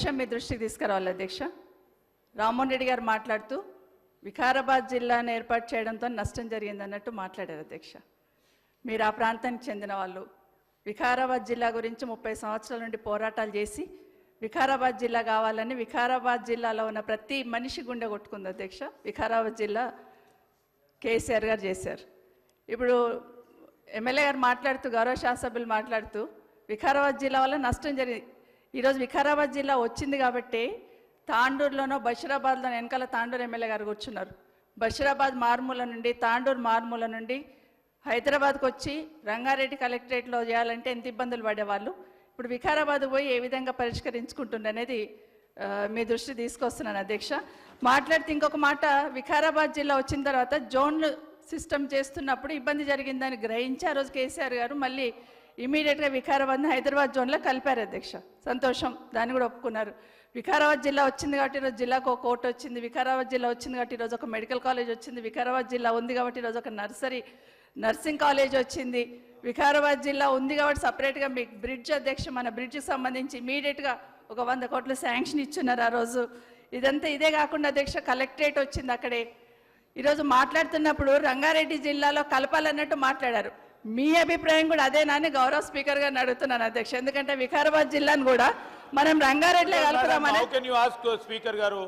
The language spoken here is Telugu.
విషయం మీ దృష్టికి తీసుకురావాలి అధ్యక్ష. రామ్మోహన్ రెడ్డి గారు మాట్లాడుతూ వికారాబాద్ జిల్లాను ఏర్పాటు చేయడంతో నష్టం జరిగింది అన్నట్టు మాట్లాడారు అధ్యక్ష. మీరు ఆ ప్రాంతానికి చెందిన వాళ్ళు వికారాబాద్ జిల్లా గురించి ముప్పై సంవత్సరాల నుండి పోరాటాలు చేసి వికారాబాద్ జిల్లా కావాలని వికారాబాద్ జిల్లాలో ఉన్న ప్రతి మనిషి గుండె కొట్టుకుంది అధ్యక్ష. వికారాబాద్ జిల్లా కేసీఆర్ గారు చేశారు. ఇప్పుడు ఎమ్మెల్యే గారు మాట్లాడుతూ గౌరవ శాసభ్యులు మాట్లాడుతూ వికారాబాద్ జిల్లా వల్ల నష్టం జరిగింది ఈరోజు వికారాబాద్ జిల్లా వచ్చింది కాబట్టి తాండూరులోనో బషీరాబాద్లో వెనకాల తాండూరు ఎమ్మెల్యే గారు కూర్చున్నారు. బషీరాబాద్ మార్మూల నుండి తాండూరు మార్మూల నుండి హైదరాబాద్కు వచ్చి రంగారెడ్డి కలెక్టరేట్లో చేయాలంటే ఎంత ఇబ్బందులు పడేవాళ్ళు? ఇప్పుడు వికారాబాద్ పోయి ఏ విధంగా పరిష్కరించుకుంటుండనేది మీ దృష్టి తీసుకొస్తున్నాను అధ్యక్ష. మాట్లాడితే ఇంకొక మాట వికారాబాద్ జిల్లా వచ్చిన తర్వాత జోన్లు సిస్టమ్ చేస్తున్నప్పుడు ఇబ్బంది జరిగిందని గ్రహించి ఆ రోజు కేసీఆర్ గారు మళ్ళీ ఇమీడియట్గా వికారాబాద్ని హైదరాబాద్ జోన్లో కలిపారు అధ్యక్ష. సంతోషం. దాన్ని కూడా ఒప్పుకున్నారు. వికారాబాద్ జిల్లా వచ్చింది కాబట్టి ఈరోజు జిల్లాకు ఒక కోర్టు వచ్చింది. వికారాబాద్ జిల్లా వచ్చింది కాబట్టి ఈరోజు ఒక మెడికల్ కాలేజ్ వచ్చింది. వికారాబాద్ జిల్లా ఉంది కాబట్టి ఈరోజు ఒక నర్సరీ నర్సింగ్ కాలేజ్ వచ్చింది. వికారాబాద్ జిల్లా ఉంది కాబట్టి సపరేట్గా మీకు బ్రిడ్జ్ అధ్యక్ష మన బ్రిడ్జ్కి సంబంధించి ఇమీడియట్గా ఒక వంద కోట్ల శాంక్షన్ ఇచ్చున్నారు ఆ రోజు. ఇదంతా ఇదే కాకుండా అధ్యక్ష కలెక్టరేట్ వచ్చింది అక్కడే. ఈరోజు మాట్లాడుతున్నప్పుడు రంగారెడ్డి జిల్లాలో కలపాలన్నట్టు మాట్లాడారు. మీ అభిప్రాయం కూడా అదేనా అని గౌరవ స్పీకర్ గారిని అడుగుతున్నాను అధ్యక్ష. ఎందుకంటే వికారాబాద్ జిల్లాను కూడా మనం రంగారెడ్డిలో కలుపుదామని స్పీకర్ గారు?